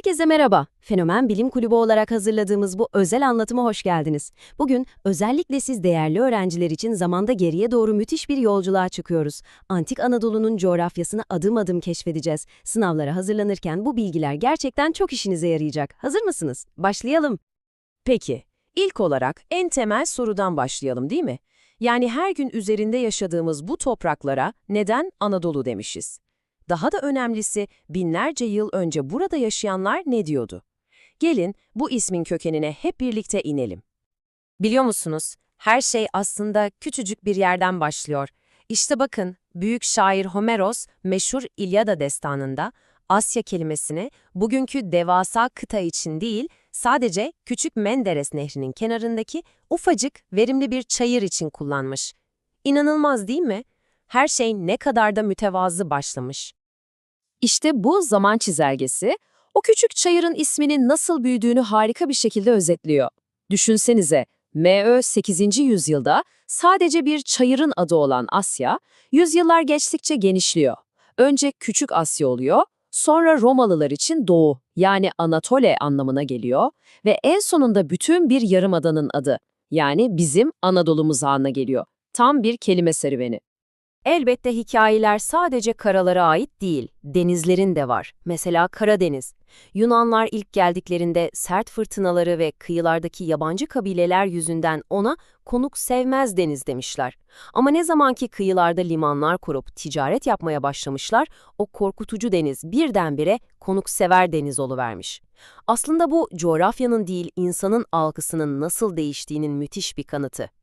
Herkese merhaba. Fenomen Bilim Kulübü olarak hazırladığımız bu özel anlatıma hoş geldiniz. Bugün özellikle siz değerli öğrenciler için zamanda geriye doğru müthiş bir yolculuğa çıkıyoruz. Antik Anadolu'nun coğrafyasını adım adım keşfedeceğiz. Sınavlara hazırlanırken bu bilgiler gerçekten çok işinize yarayacak. Hazır mısınız? Başlayalım. Peki, ilk olarak en temel sorudan başlayalım değil mi? Yani her gün üzerinde yaşadığımız bu topraklara neden Anadolu demişiz? Daha da önemlisi binlerce yıl önce burada yaşayanlar ne diyordu? Gelin bu ismin kökenine hep birlikte inelim. Biliyor musunuz? Her şey aslında küçücük bir yerden başlıyor. İşte bakın, büyük şair Homeros meşhur İlyada destanında Asya kelimesini bugünkü devasa kıta için değil, sadece küçük Menderes nehrinin kenarındaki ufacık, verimli bir çayır için kullanmış. İnanılmaz değil mi? Her şey ne kadar da mütevazı başlamış. İşte bu zaman çizelgesi, o küçük çayırın isminin nasıl büyüdüğünü harika bir şekilde özetliyor. Düşünsenize, M.Ö. 8. yüzyılda sadece bir çayırın adı olan Asya, yüzyıllar geçtikçe genişliyor. Önce Küçük Asya oluyor, sonra Romalılar için Doğu yani Anatole anlamına geliyor ve en sonunda bütün bir yarımadanın adı yani bizim Anadolu'muz haline geliyor. Tam bir kelime serüveni. Elbette hikayeler sadece karalara ait değil, denizlerin de var. Mesela Karadeniz. Yunanlar ilk geldiklerinde sert fırtınaları ve kıyılardaki yabancı kabileler yüzünden ona konuk sevmez deniz demişler. Ama ne zamanki kıyılarda limanlar kurup ticaret yapmaya başlamışlar, o korkutucu deniz birdenbire konuk sever deniz oluvermiş. Aslında bu coğrafyanın değil insanın algısının nasıl değiştiğinin müthiş bir kanıtı.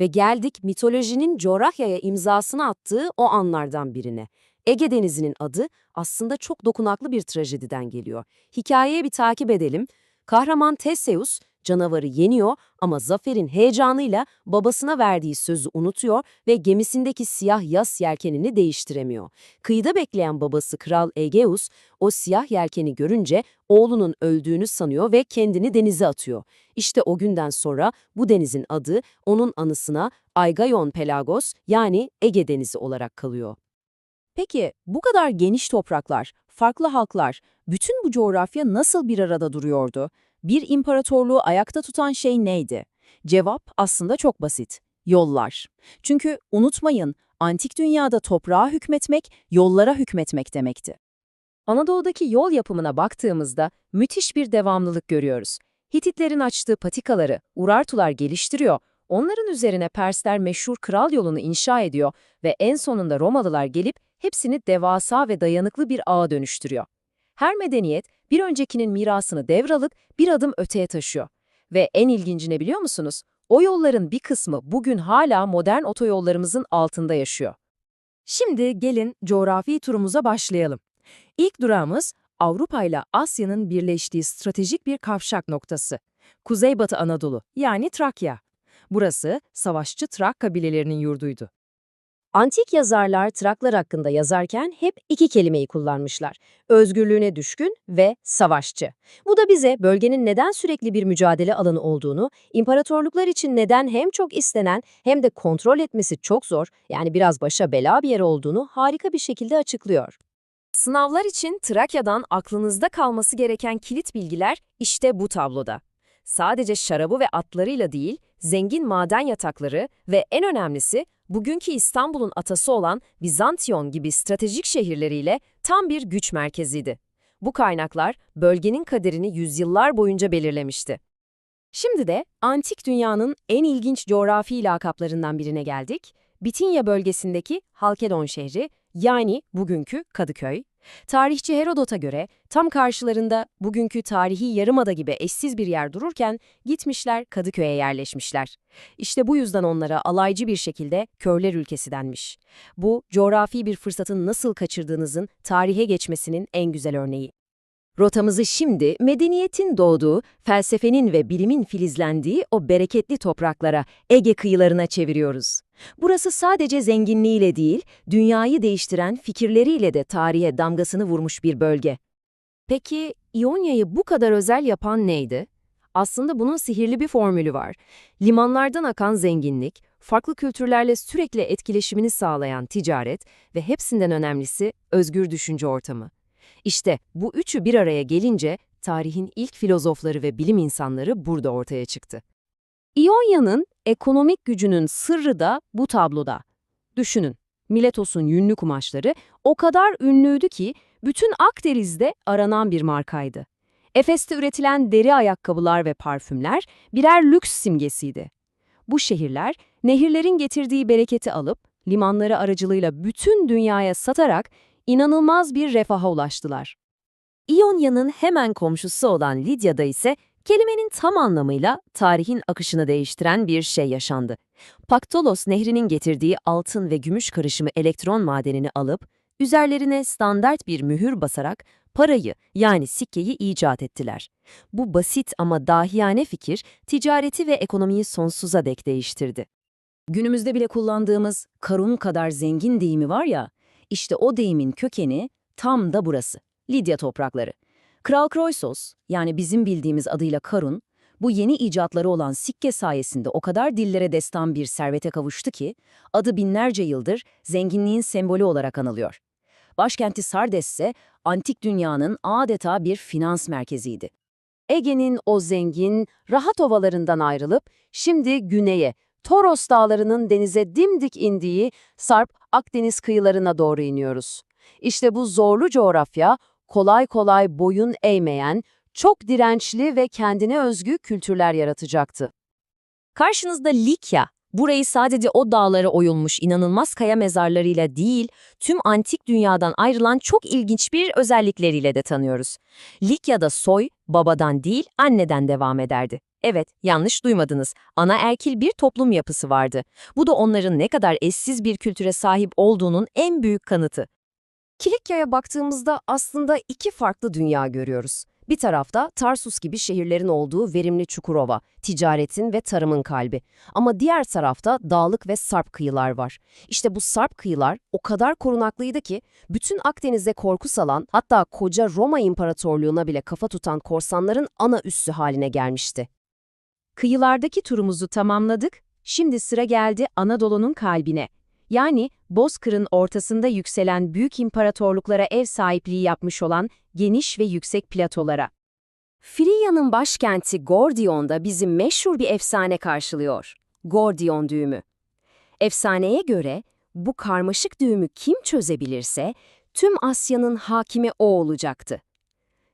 Ve geldik mitolojinin coğrafyaya imzasını attığı o anlardan birine. Ege Denizi'nin adı aslında çok dokunaklı bir trajediden geliyor. Hikayeye bir takip edelim. Kahraman Theseus canavarı yeniyor ama zaferin heyecanıyla babasına verdiği sözü unutuyor ve gemisindeki siyah yas yelkenini değiştiremiyor. Kıyıda bekleyen babası Kral Egeus o siyah yelkeni görünce oğlunun öldüğünü sanıyor ve kendini denize atıyor. İşte o günden sonra bu denizin adı onun anısına Aigayon Pelagos yani Ege Denizi olarak kalıyor. Peki bu kadar geniş topraklar, farklı halklar, bütün bu coğrafya nasıl bir arada duruyordu? Bir imparatorluğu ayakta tutan şey neydi? Cevap aslında çok basit. Yollar. Çünkü unutmayın, antik dünyada toprağa hükmetmek, yollara hükmetmek demekti. Anadolu'daki yol yapımına baktığımızda müthiş bir devamlılık görüyoruz. Hititlerin açtığı patikaları Urartular geliştiriyor, onların üzerine Persler meşhur kral yolunu inşa ediyor ve en sonunda Romalılar gelip hepsini devasa ve dayanıklı bir ağa dönüştürüyor. Her medeniyet bir öncekinin mirasını devralıp bir adım öteye taşıyor. Ve en ilginci ne biliyor musunuz? O yolların bir kısmı bugün hala modern otoyollarımızın altında yaşıyor. Şimdi gelin coğrafi turumuza başlayalım. İlk durağımız Avrupa ile Asya'nın birleştiği stratejik bir kavşak noktası. Kuzeybatı Anadolu yani Trakya. Burası savaşçı Trak kabilelerinin yurduydu. Antik yazarlar Traklar hakkında yazarken hep iki kelimeyi kullanmışlar. Özgürlüğüne düşkün ve savaşçı. Bu da bize bölgenin neden sürekli bir mücadele alanı olduğunu, imparatorluklar için neden hem çok istenen hem de kontrol etmesi çok zor, yani biraz başa bela bir yer olduğunu harika bir şekilde açıklıyor. Sınavlar için Trakya'dan aklınızda kalması gereken kilit bilgiler işte bu tabloda. Sadece şarabı ve atlarıyla değil, zengin maden yatakları ve en önemlisi bugünkü İstanbul'un atası olan Bizantiyon gibi stratejik şehirleriyle tam bir güç merkeziydi. Bu kaynaklar bölgenin kaderini yüzyıllar boyunca belirlemişti. Şimdi de antik dünyanın en ilginç coğrafi lakaplarından birine geldik. Bitinya bölgesindeki Halkedon şehri yani bugünkü Kadıköy. Tarihçi Herodot'a göre tam karşılarında bugünkü tarihi yarımada gibi eşsiz bir yer dururken gitmişler Kadıköy'e yerleşmişler. İşte bu yüzden onlara alaycı bir şekilde körler ülkesi denmiş. Bu coğrafi bir fırsatın nasıl kaçırdığınızın tarihe geçmesinin en güzel örneği. Rotamızı şimdi medeniyetin doğduğu, felsefenin ve bilimin filizlendiği o bereketli topraklara, Ege kıyılarına çeviriyoruz. Burası sadece zenginliğiyle değil, dünyayı değiştiren fikirleriyle de tarihe damgasını vurmuş bir bölge. Peki İonya'yı bu kadar özel yapan neydi? Aslında bunun sihirli bir formülü var. Limanlardan akan zenginlik, farklı kültürlerle sürekli etkileşimini sağlayan ticaret ve hepsinden önemlisi özgür düşünce ortamı. İşte bu üçü bir araya gelince tarihin ilk filozofları ve bilim insanları burada ortaya çıktı. İonya'nın ekonomik gücünün sırrı da bu tabloda. Düşünün, Miletos'un yünlü kumaşları o kadar ünlüydü ki bütün Akdeniz'de aranan bir markaydı. Efes'te üretilen deri ayakkabılar ve parfümler birer lüks simgesiydi. Bu şehirler nehirlerin getirdiği bereketi alıp limanları aracılığıyla bütün dünyaya satarak inanılmaz bir refaha ulaştılar. İonya'nın hemen komşusu olan Lidya'da ise kelimenin tam anlamıyla tarihin akışını değiştiren bir şey yaşandı. Paktolos nehrinin getirdiği altın ve gümüş karışımı elektron madenini alıp, üzerlerine standart bir mühür basarak parayı yani sikkeyi icat ettiler. Bu basit ama dahiyane fikir ticareti ve ekonomiyi sonsuza dek değiştirdi. Günümüzde bile kullandığımız karun kadar zengin deyimi var ya, işte o deyimin kökeni tam da burası. Lidya toprakları. Kral Kroisos, yani bizim bildiğimiz adıyla Karun, bu yeni icatları olan sikke sayesinde o kadar dillere destan bir servete kavuştu ki, adı binlerce yıldır zenginliğin sembolü olarak anılıyor. Başkenti Sardes ise antik dünyanın adeta bir finans merkeziydi. Ege'nin o zengin, rahat ovalarından ayrılıp şimdi güneye, Toros dağlarının denize dimdik indiği Sarp Akdeniz kıyılarına doğru iniyoruz. İşte bu zorlu coğrafya kolay kolay boyun eğmeyen, çok dirençli ve kendine özgü kültürler yaratacaktı. Karşınızda Likya, burayı sadece o dağlara oyulmuş inanılmaz kaya mezarlarıyla değil, tüm antik dünyadan ayrılan çok ilginç bir özellikleriyle de tanıyoruz. Likya'da soy, babadan değil, anneden devam ederdi. Evet, yanlış duymadınız. Ana erkil bir toplum yapısı vardı. Bu da onların ne kadar eşsiz bir kültüre sahip olduğunun en büyük kanıtı. Kilikya'ya baktığımızda aslında iki farklı dünya görüyoruz. Bir tarafta Tarsus gibi şehirlerin olduğu verimli Çukurova, ticaretin ve tarımın kalbi. Ama diğer tarafta dağlık ve sarp kıyılar var. İşte bu sarp kıyılar o kadar korunaklıydı ki bütün Akdeniz'de korku salan hatta koca Roma İmparatorluğu'na bile kafa tutan korsanların ana üssü haline gelmişti. Kıyılardaki turumuzu tamamladık, şimdi sıra geldi Anadolu'nun kalbine. Yani Bozkır'ın ortasında yükselen büyük imparatorluklara ev sahipliği yapmış olan geniş ve yüksek platolara. Frigya'nın başkenti Gordion'da bizi meşhur bir efsane karşılıyor. Gordion düğümü. Efsaneye göre bu karmaşık düğümü kim çözebilirse tüm Asya'nın hakimi o olacaktı.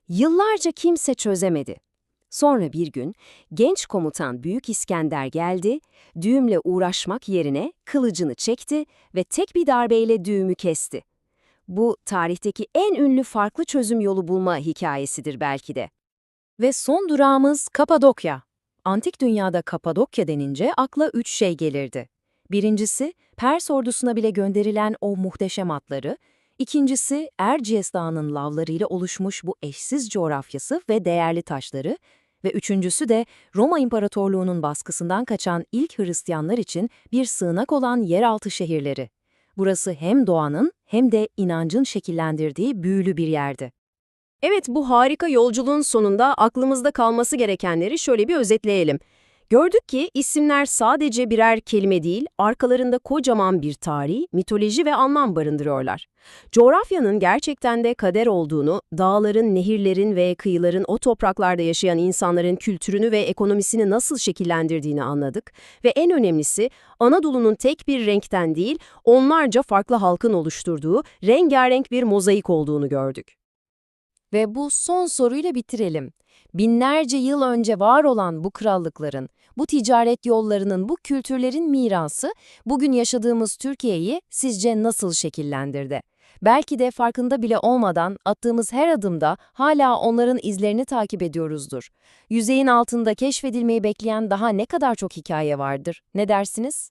Yıllarca kimse çözemedi. Sonra bir gün genç komutan Büyük İskender geldi, düğümle uğraşmak yerine kılıcını çekti ve tek bir darbeyle düğümü kesti. Bu tarihteki en ünlü farklı çözüm yolu bulma hikayesidir belki de. Ve son durağımız Kapadokya. Antik dünyada Kapadokya denince akla üç şey gelirdi. Birincisi, Pers ordusuna bile gönderilen o muhteşem atları, İkincisi, Erciyes Dağı'nın lavlarıyla oluşmuş bu eşsiz coğrafyası ve değerli taşları ve üçüncüsü de Roma İmparatorluğu'nun baskısından kaçan ilk Hristiyanlar için bir sığınak olan yeraltı şehirleri. Burası hem doğanın hem de inancın şekillendirdiği büyülü bir yerdi. Evet, bu harika yolculuğun sonunda aklımızda kalması gerekenleri şöyle bir özetleyelim. Gördük ki isimler sadece birer kelime değil, arkalarında kocaman bir tarih, mitoloji ve anlam barındırıyorlar. Coğrafyanın gerçekten de kader olduğunu, dağların, nehirlerin ve kıyıların o topraklarda yaşayan insanların kültürünü ve ekonomisini nasıl şekillendirdiğini anladık ve en önemlisi Anadolu'nun tek bir renkten değil, onlarca farklı halkın oluşturduğu rengarenk bir mozaik olduğunu gördük. Ve bu son soruyla bitirelim. Binlerce yıl önce var olan bu krallıkların, bu ticaret yollarının, bu kültürlerin mirası bugün yaşadığımız Türkiye'yi sizce nasıl şekillendirdi? Belki de farkında bile olmadan attığımız her adımda hala onların izlerini takip ediyoruzdur. Yüzeyin altında keşfedilmeyi bekleyen daha ne kadar çok hikaye vardır? Ne dersiniz?